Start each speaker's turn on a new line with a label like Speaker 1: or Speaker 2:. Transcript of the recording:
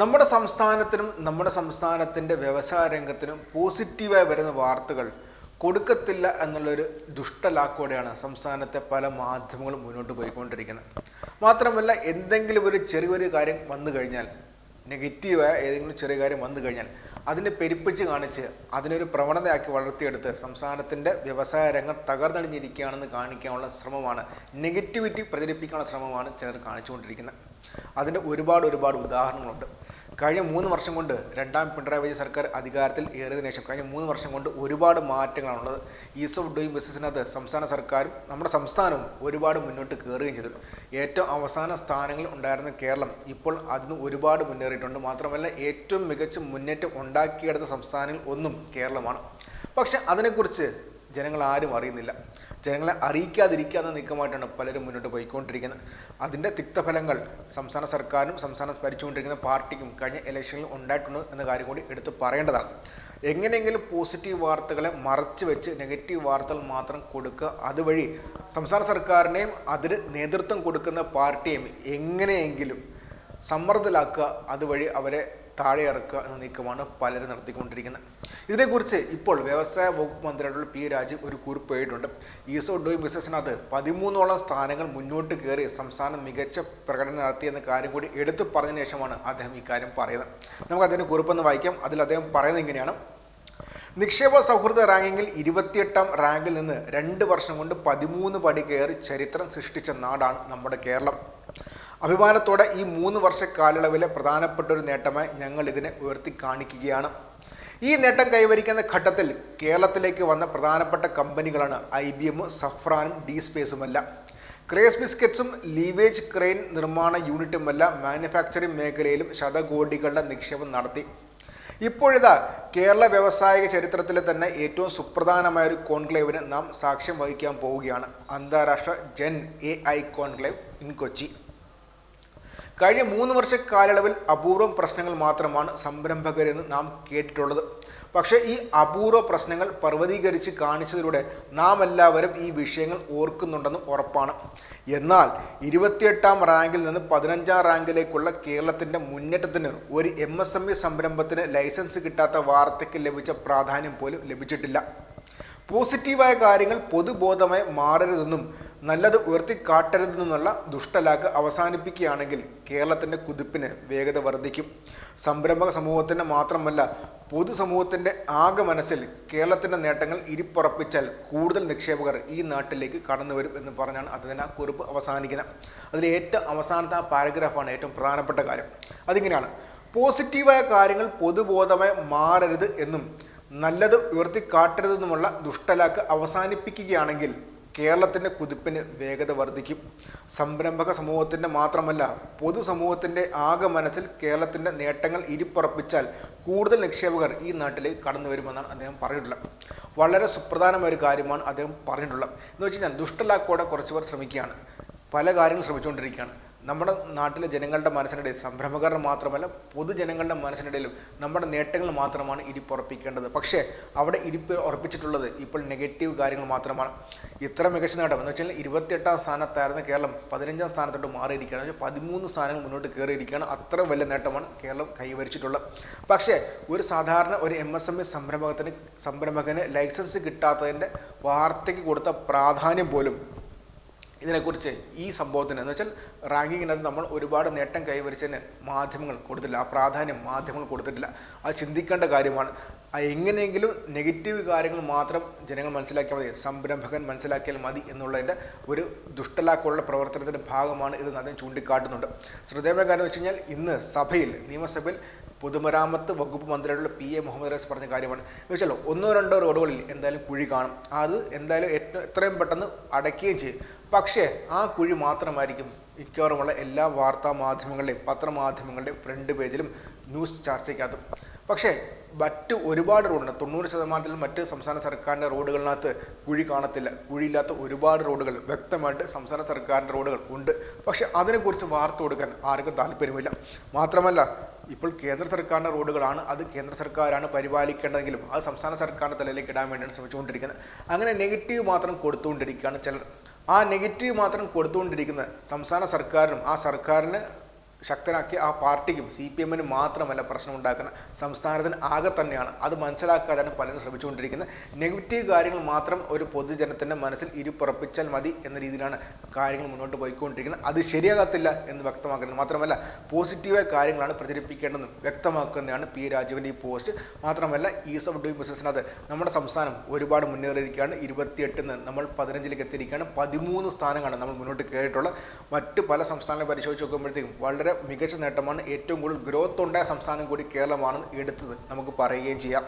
Speaker 1: നമ്മുടെ സംസ്ഥാനത്തിനും നമ്മുടെ സംസ്ഥാനത്തിന്റെ വ്യവസായ രംഗത്തിനും പോസിറ്റീവായി വരുന്ന വാർത്തകൾ കൊടുക്കത്തില്ല എന്നുള്ളൊരു ദുഷ്ടലാക്കോടെയാണ് സംസ്ഥാനത്തെ പല മാധ്യമങ്ങളും മുന്നോട്ട് പോയിക്കൊണ്ടിരിക്കുന്നത്. മാത്രമല്ല എന്തെങ്കിലും ഒരു ചെറിയൊരു കാര്യം വന്നു കഴിഞ്ഞാൽ നെഗറ്റീവായ ഏതെങ്കിലും ചെറിയ കാര്യം വന്നു കഴിഞ്ഞാൽ അതിനെ പെരുപ്പിച്ച് കാണിച്ച് അതിനൊരു പ്രവണതയാക്കി വളർത്തിയെടുത്ത് സംസ്ഥാനത്തിന്റെ വ്യവസായ രംഗം തകർന്നടിഞ്ഞിരിക്കുകയാണെന്ന് കാണിക്കാനുള്ള ശ്രമമാണ് നെഗറ്റിവിറ്റി പ്രചരിപ്പിക്കാനുള്ള ശ്രമമാണ് ചിലർ കാണിച്ചുകൊണ്ടിരിക്കുന്നത്. അതിന്റെ ഒരുപാട് ഒരുപാട് ഉദാഹരണങ്ങളുണ്ട്. കഴിഞ്ഞ മൂന്ന് വർഷം കൊണ്ട് രണ്ടാം പിണറായി വിജയൻ സർക്കാർ അധികാരത്തിൽ ഏറിയതിനു ശേഷം കഴിഞ്ഞ മൂന്ന് വർഷം കൊണ്ട് ഒരുപാട് മാറ്റങ്ങളാണുള്ളത്. ഈസ് ഓഫ് ഡൂയിങ് ബിസിനസ്സിനകത്ത് സംസ്ഥാന സർക്കാരും നമ്മുടെ സംസ്ഥാനവും ഒരുപാട് മുന്നോട്ട് കയറുകയും ചെയ്തു. ഏറ്റവും അവസാന സ്ഥാനങ്ങളിൽ ഉണ്ടായിരുന്ന കേരളം ഇപ്പോൾ അതിന് ഒരുപാട് മുന്നേറിയിട്ടുണ്ട്. മാത്രമല്ല ഏറ്റവും മികച്ച മുന്നേറ്റം ഉണ്ടാക്കിയെടുത്ത സംസ്ഥാനങ്ങളിൽ ഒന്നും കേരളമാണ്. പക്ഷെ അതിനെക്കുറിച്ച് ജനങ്ങൾ ആരും അറിയുന്നില്ല. ജനങ്ങളെ അറിയിക്കാതിരിക്കാവുന്ന നീക്കമായിട്ടാണ് പലരും മുന്നോട്ട് പോയിക്കൊണ്ടിരിക്കുന്നത്. അതിന്റെ തിക്തഫലങ്ങൾ സംസ്ഥാന സർക്കാരും സംസ്ഥാനം ഭരിച്ചുകൊണ്ടിരിക്കുന്ന പാർട്ടിക്കും കഴിഞ്ഞ ഇലക്ഷനിൽ ഉണ്ടായിട്ടുണ്ട് എന്ന കാര്യം കൂടി എടുത്ത് പറയേണ്ടതാണ്. എങ്ങനെയെങ്കിലും പോസിറ്റീവ് വാർത്തകളെ മറച്ചു വെച്ച് നെഗറ്റീവ് വാർത്തകൾ മാത്രം കൊടുക്കുക അതുവഴി സംസ്ഥാന സർക്കാരിനെയും അതിന് നേതൃത്വം കൊടുക്കുന്ന പാർട്ടിയെയും എങ്ങനെയെങ്കിലും സമ്മർദ്ദത്തിലാക്കുക അതുവഴി അവരെ താഴെ ഇറക്കുക എന്ന നീക്കമാണ് പലരും നടത്തിക്കൊണ്ടിരിക്കുന്നത്. ഇതിനെക്കുറിച്ച് ഇപ്പോൾ വ്യവസായ വകുപ്പ് മന്ത്രിയായിട്ടുള്ള പി രാജീവ് ഒരു കുറിപ്പ് എഴുതിയിട്ടുണ്ട്. ഈസ് ഓഫ് ഡൂയിങ് ബിസിനസ്സിനകത്ത് പതിമൂന്നോളം സ്ഥാനങ്ങൾ മുന്നോട്ട് കയറി സംസ്ഥാനം മികച്ച പ്രകടനം നടത്തിയെന്ന കാര്യം കൂടി എടുത്തു പറഞ്ഞതിന് ശേഷമാണ് അദ്ദേഹം ഇക്കാര്യം കാര്യം പറയുന്നത്. നമുക്ക് അതിന്റെ കുറിപ്പൊന്ന് വായിക്കാം. അതിൽ അദ്ദേഹം പറയുന്നത് ഇങ്ങനെയാണ്. നിക്ഷേപ സൗഹൃദ റാങ്കിങ്ങിൽ ഇരുപത്തിയെട്ടാം റാങ്കിൽ നിന്ന് രണ്ട് വർഷം കൊണ്ട് പതിമൂന്ന് പടി കയറി ചരിത്രം സൃഷ്ടിച്ച നാടാണ് നമ്മുടെ കേരളം. അഭിമാനത്തോടെ ഈ മൂന്ന് വർഷ കാലയളവിലെ പ്രധാനപ്പെട്ട ഒരു നേട്ടമായി ഞങ്ങൾ ഇതിനെ ഉയർത്തി കാണിക്കുകയാണ്. ഈ നേട്ടം കൈവരിക്കുന്ന ഘട്ടത്തിൽ കേരളത്തിലേക്ക് വന്ന പ്രധാനപ്പെട്ട കമ്പനികളാണ് ഐ ബി എമ്മും സഫ്രാനും ഡി സ്പേസുമല്ല. ക്രേസ് ബിസ്ക്കറ്റ്സും ലീവേജ് ക്രെയിൻ നിർമ്മാണ യൂണിറ്റുമല്ല മാനുഫാക്ചറിംഗ് മേഖലയിലും ശതകോടികളുടെ നിക്ഷേപം നടത്തി. ഇപ്പോഴിതാ കേരള വ്യാവസായിക ചരിത്രത്തിലെ തന്നെ ഏറ്റവും സുപ്രധാനമായ ഒരു കോൺക്ലേവിന് നാം സാക്ഷ്യം വഹിക്കാൻ പോവുകയാണ്. അന്താരാഷ്ട്ര gen A I conclave in Kochi. കഴിഞ്ഞ മൂന്ന് വർഷ കാലയളവിൽ അപൂർവം പ്രശ്നങ്ങൾ മാത്രമാണ് സംരംഭകരെന്ന് നാം കേട്ടിട്ടുള്ളത്. പക്ഷേ ഈ അപൂർവ പ്രശ്നങ്ങൾ പർവതീകരിച്ച് കാണിച്ചതിലൂടെ നാം എല്ലാവരും ഈ വിഷയങ്ങൾ ഓർക്കുന്നുണ്ടെന്ന് ഉറപ്പാണ്. എന്നാൽ ഇരുപത്തിയെട്ടാം റാങ്കിൽ നിന്ന് പതിനഞ്ചാം റാങ്കിലേക്കുള്ള കേരളത്തിന്റെ മുന്നേറ്റത്തിന് ഒരു എം എസ് എം ഇ സംരംഭത്തിന് ലൈസൻസ് കിട്ടാത്ത വാർത്തയ്ക്ക് ലഭിച്ച പ്രാധാന്യം പോലും ലഭിച്ചിട്ടില്ല. പോസിറ്റീവായ കാര്യങ്ങൾ പൊതുബോധമായി മാറരുതെന്നും നല്ലത് ഉയർത്തിക്കാട്ടരുതെന്നുള്ള ദുഷ്ടലാക്ക് അവസാനിപ്പിക്കുകയാണെങ്കിൽ കേരളത്തിന്റെ കുതിപ്പിന് വേഗത വർദ്ധിക്കും. സംരംഭക സമൂഹത്തിന്റെ മാത്രമല്ല പൊതുസമൂഹത്തിന്റെ ആകെ മനസ്സിൽ കേരളത്തിന്റെ നേട്ടങ്ങൾ ഇരിപ്പുറപ്പിച്ചാൽ കൂടുതൽ നിക്ഷേപകർ ഈ നാട്ടിലേക്ക് കടന്നു വരും എന്ന് പറഞ്ഞാണ് അതിന് ആ കുറിപ്പ് അവസാനിക്കുന്നത്. അതിൽ ഏറ്റവും അവസാനത്തെ ആ പാരഗ്രാഫാണ് ഏറ്റവും പ്രധാനപ്പെട്ട കാര്യം. അതിങ്ങനെയാണ്. പോസിറ്റീവായ കാര്യങ്ങൾ പൊതുബോധമായി മാറരുത് എന്നും നല്ലത് ഉയർത്തിക്കാട്ടരുതെന്നുമുള്ള ദുഷ്ടലാക്ക് അവസാനിപ്പിക്കുകയാണെങ്കിൽ കേരളത്തിന്റെ കുതിപ്പിന് വേഗത വർദ്ധിക്കും. സംരംഭക സമൂഹത്തിന്റെ മാത്രമല്ല പൊതുസമൂഹത്തിന്റെ ആകെ മനസ്സിൽ കേരളത്തിന്റെ നേട്ടങ്ങൾ ഇരിപ്പുറപ്പിച്ചാൽ കൂടുതൽ നിക്ഷേപകർ ഈ നാട്ടിലേക്ക് കടന്നു വരുമെന്നാണ് അദ്ദേഹം പറഞ്ഞിട്ടുള്ളത്. വളരെ സുപ്രധാനമായ ഒരു കാര്യമാണ് അദ്ദേഹം പറഞ്ഞിട്ടുള്ളത്. എന്ന് വെച്ച് കഴിഞ്ഞാൽ ദുഷ്ടലാക്കോടെ കുറച്ച് പേർ ശ്രമിക്കുകയാണ്. പല കാര്യങ്ങളും ശ്രമിച്ചുകൊണ്ടിരിക്കുകയാണ്. നമ്മുടെ നാട്ടിലെ ജനങ്ങളുടെ മനസ്സിനിടയിൽ സംരംഭകരുടെ മാത്രമല്ല പൊതുജനങ്ങളുടെ മനസ്സിനിടയിലും നമ്മുടെ നേട്ടങ്ങൾ മാത്രമാണ് ഇരിപ്പുറപ്പിക്കേണ്ടത്. പക്ഷേ അവിടെ ഇരിപ്പ് ഉറപ്പിച്ചിട്ടുള്ളത് ഇപ്പോൾ നെഗറ്റീവ് കാര്യങ്ങൾ മാത്രമാണ്. ഇത്ര മികച്ച നേട്ടം എന്ന് വെച്ചാൽ ഇരുപത്തിയെട്ടാം സ്ഥാനത്തായിരുന്ന കേരളം. പതിനഞ്ചാം സ്ഥാനത്തോട്ട് മാറിയിരിക്കുകയാണ്. വെച്ചാൽ പതിമൂന്ന് സ്ഥാനങ്ങൾ മുന്നോട്ട് കയറിയിരിക്കുകയാണ്. അത്ര വലിയ നേട്ടമാണ് കേരളം കൈവരിച്ചിട്ടുള്ളത്. പക്ഷേ ഒരു സാധാരണ ഒരു എം എസ് എം ഇ സംരംഭകത്തിന് സംരംഭകന് ലൈസൻസ് കിട്ടാത്തതിന്റെ വാർത്തയ്ക്ക് കൊടുത്ത പ്രാധാന്യം പോലും ഇതിനെക്കുറിച്ച് ഈ സംഭവത്തിന് എന്ന് വെച്ചാൽ റാങ്കിങ്ങിനകത്ത് നമ്മൾ ഒരുപാട് നേട്ടം കൈവരിച്ചതിന് മാധ്യമങ്ങൾ കൊടുത്തില്ല ആ പ്രാധാന്യം മാധ്യമങ്ങൾ കൊടുത്തിട്ടില്ല. അത് ചിന്തിക്കേണ്ട കാര്യമാണ്. എങ്ങനെയെങ്കിലും നെഗറ്റീവ് കാര്യങ്ങൾ മാത്രം ജനങ്ങൾ മനസ്സിലാക്കിയാൽ മതി. സംരംഭകൻ മനസ്സിലാക്കിയാൽ മതി എന്നുള്ളതിന്റെ ഒരു ദുഷ്ടലാക്കുള്ള പ്രവർത്തനത്തിന്റെ ഭാഗമാണ് ഇത് അദ്ദേഹം ചൂണ്ടിക്കാട്ടുന്നുണ്ട്. ശ്രദ്ധേയമായ കാര്യം വെച്ച് കഴിഞ്ഞാൽ ഇന്ന് സഭയിൽ നിയമസഭയിൽ പൊതുമരാമത്ത് വകുപ്പ് മന്ത്രിയായിട്ടുള്ള പി എ മുഹമ്മദ് റസ് പറഞ്ഞ കാര്യമാണ്. വെച്ചാൽ ഒന്നോ രണ്ടോ റോഡുകളിൽ എന്തായാലും കുഴി കാണും. അത് എന്തായാലും ഏറ്റവും എത്രയും പെട്ടെന്ന് അടയ്ക്കുകയും ചെയ്യും. പക്ഷേ ആ കുഴി മാത്രമായിരിക്കും മിക്കവാറുമുള്ള എല്ലാ വാർത്താ മാധ്യമങ്ങളുടെയും പത്രമാധ്യമങ്ങളുടെയും ഫ്രണ്ട് പേജിലും ന്യൂസ് ചർച്ചയ്ക്കകത്തും. പക്ഷേ മറ്റ് ഒരുപാട് റോഡുണ്ട്. തൊണ്ണൂറ് ശതമാനത്തിൽ മറ്റ് സംസ്ഥാന സർക്കാരിന്റെ റോഡുകളിനകത്ത് കുഴി കാണത്തില്ല. കുഴിയില്ലാത്ത ഒരുപാട് റോഡുകൾ വ്യക്തമായിട്ട് സംസ്ഥാന സർക്കാരിന്റെ റോഡുകൾ ഉണ്ട്. പക്ഷേ അതിനെക്കുറിച്ച് വാർത്ത കൊടുക്കാൻ ആർക്കും താല്പര്യമില്ല. മാത്രമല്ല ഇപ്പോൾ കേന്ദ്ര സർക്കാരിന്റെ റോഡുകളാണ് അത് കേന്ദ്ര സർക്കാരാണ് പരിപാലിക്കേണ്ടതെങ്കിലും അത് സംസ്ഥാന സർക്കാരിന്റെ തലയിലേക്ക് ഇടാൻ വേണ്ടിയാണ് ശ്രമിച്ചുകൊണ്ടിരിക്കുന്നത്. അങ്ങനെ നെഗറ്റീവ് മാത്രം കൊടുത്തുകൊണ്ടിരിക്കുകയാണ് ചിലർ. ആ നെഗറ്റീവ് മാത്രം കൊടുത്തുകൊണ്ടിരിക്കുന്ന സംസ്ഥാന സർക്കാരിനും ആ സർക്കാരിന് ശക്തനാക്കി ആ പാർട്ടിക്കും സി പി എമ്മിനും മാത്രമല്ല പ്രശ്നം ഉണ്ടാക്കുന്ന സംസ്ഥാനത്തിന് ആകെ തന്നെയാണ്. അത് മനസ്സിലാക്കാതാണ് പലരും ശ്രമിച്ചുകൊണ്ടിരിക്കുന്നത്. നെഗറ്റീവ് കാര്യങ്ങൾ മാത്രം ഒരു പൊതുജനത്തിന്റെ മനസ്സിൽ ഇരുപ്പുറപ്പിച്ചാൽ മതി എന്ന രീതിയിലാണ് കാര്യങ്ങൾ മുന്നോട്ട് പോയിക്കൊണ്ടിരിക്കുന്നത്. അത് ശരിയാകത്തില്ല എന്ന് വ്യക്തമാക്കുന്നത് മാത്രമല്ല പോസിറ്റീവായ കാര്യങ്ങളാണ് പ്രചരിപ്പിക്കേണ്ടതെന്ന് വ്യക്തമാക്കുന്നതാണ് പി. രാജീവന്റെ ഈ പോസ്റ്റ്. മാത്രമല്ല ഈസ് ഓഫ് ഡൂയിങ് ബിസിനസ്സിനകത്ത് നമ്മുടെ സംസ്ഥാനം ഒരുപാട് മുന്നേറിയിരിക്കുകയാണ്. ഇരുപത്തിയെട്ടിന് നമ്മൾ പതിനഞ്ചിലേക്ക് എത്തിയിരിക്കുകയാണ്. പതിമൂന്ന് സ്ഥാനങ്ങളാണ് നമ്മൾ മുന്നോട്ട് കയറിയിട്ടുള്ളത്. മറ്റ് പല സംസ്ഥാനങ്ങളെ പരിശോധിച്ച് നോക്കുമ്പോഴത്തേക്കും വളരെ മികച്ച നേട്ടമാണ് ഏറ്റവും കൂടുതൽ ഗ്രോത്ത് ഉണ്ടായ സംസ്ഥാനം കൂടി കേരളമാണ് എടുത്തത്. നമുക്ക് പറയുകയും ചെയ്യാം.